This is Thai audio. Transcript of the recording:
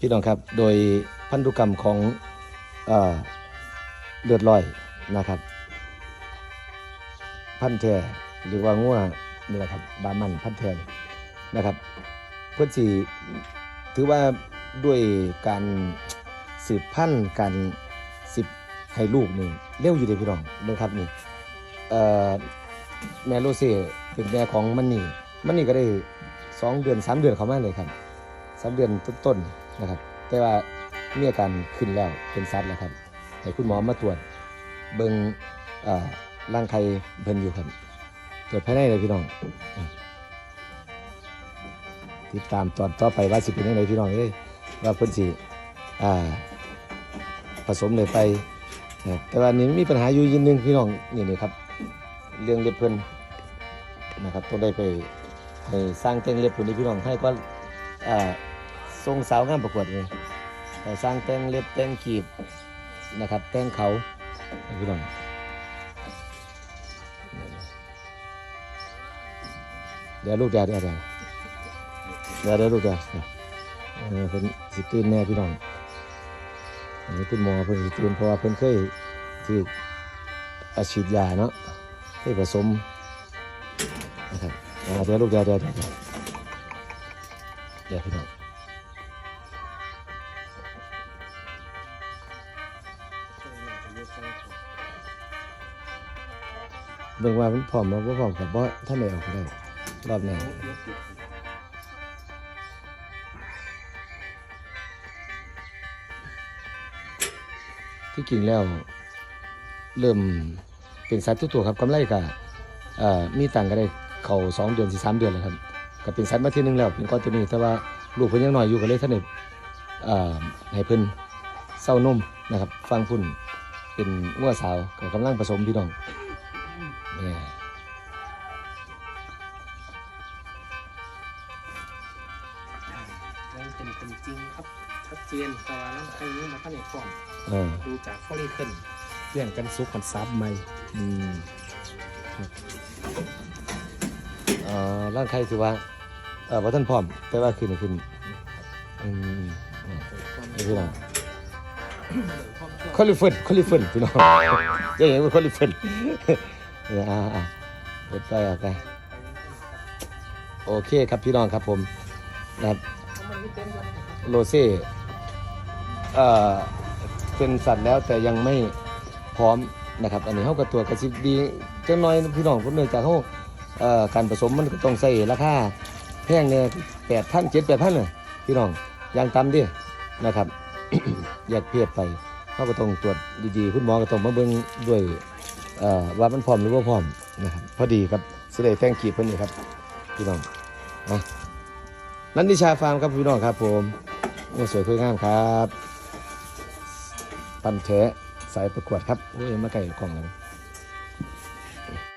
พี่น้องครับโดยพันธุกรรมของเอ่อเลือดลอยนะครับ พันธุ์แท้หรือว่างัวนี่แหละครับบามันพันธุ์แท้นี่นะครับ เพื่อสีถือว่าด้วยการสืบพันธุ์การสิบให้ลูกนี่เร็วอยู่เลยพี่น้องเบิ่งครับนี่แม่โรเซ่เป็นแม่ของมันนี่มันนี่ก็ได้สองเดือนสามเดือนเขามาเลยครับสามเดือนต้นๆ นะครับแต่ว่ามีอาการขึ้นแล้วเป็นซัดแล้วครับให้คุณหมอมาตรวจเบิงร่างไข่เพิ่นอยู่ครับตรวจภายในเลยพี่น้อง ติดตามตอนต่อไปว่าสิเป็นยังไงพี่น้องเอ้ยว่าเพิ่นสิผสมเลยไปนะแต่ว่านี่มีปัญหาอยู่ยินหนึงพี่น้องนี่นี่ครับ เรื่องเล็บเพิ่นนะครับต้องได้ไปให้สร้างแต่งเล็บเพิ่นนี่พี่น้องให้ก็อ่า ส่งสาวงามประกวดเลยแต่สร้างแต่งเล็บแต่งขีบนะครับ แต่งเขาพี่น้องเดี๋ยวลูกเดี๋ยวเดี๋ยวเดี๋ยวเดี๋ยวเดี๋ยวลูกเดี๋ยวเดี๋ยวเออเพิ่นสิตื่นแน่พี่น้องอันนี้คุณหมอเพิ่นสิตื่นเพราะว่าเพิ่นเคยถืออาฉีดยาเนาะเคยผสมนะครับเดี๋ยวลูกเดี๋ยวเดี๋ยวเดี๋ยวเดี๋ยวพี่น้อง เบิ่งว่ามันพร้อมบ่บ่พร้อมกับบ่ท่านใดออกก็ได้รอบหน้าที่จริงแล้ว เริ่มเป็นสัตว์ทุกตัวครับกำไรก็มีตังค์ก็ได้เขาสองเดือนสี่สามเดือนแล้วครับก็เป็นสัตว์มาที่นึงแล้วเป็นก้อนตัวนี้แต่ว่าลูกเพิ่นยังน้อยอยู่ก็เลยท่านเด็เอ่อให้เพิ่นเศร้านมนะครับ ฟังพุ่น เป็นงัวสาวก็กำลังผสมพี่น้องเนี่ยยังเป็นเป็นจริงครับชัดเจนแต่ว่าร่างกายนี้มันก็ในฟอร์มเออดูจากฟอลิเคิลเรื่องกันซุกกันซับใหม่อืมครับเอ่อร่างกายถือว่าเอ่อว่าท่านพร้อมแต่ว่าขึ้นขึ้นอืมอืมนี่พี่น้อง คอลิเฟิร์นคอลิเฟิร์นพี่น้องจะเห็นว่าคอลิเฟิร์นเอออ่าอ่าเปิดไฟออกไปโอเคครับพี่น้องครับผมนะครับโรเซ่เอ่อเป็นสัตว์แล้วแต่ยังไม่พร้อมนะครับ อันนี้เขากับตัวกระซิบดีจังน้อยพี่น้องเพราะเนื่องจากเขาเอ่อการผสมมันก็ต้องใส่ราคาแพงเนี่ยแปดพันเจ็ดแปดพันเลยพี่น้องอยางต่ำดินะครับ อยากเพียบไปเขาก็ต้องตรวจดีๆคุณหมอก็ต้องมาเบิ่งด้วยว่ามันพร้อมหรือว่าพร้อมนะครับพอดีครับสิได้แต่งกีบเพิ่นนี่ครับพี่น้องนะนันทิชาฟาร์มครับพี่น้องครับ ผมโอ้สวยคุยงามครับ ปันแท้สายประกวดครับโอ้ยมาไก่กล่องเลย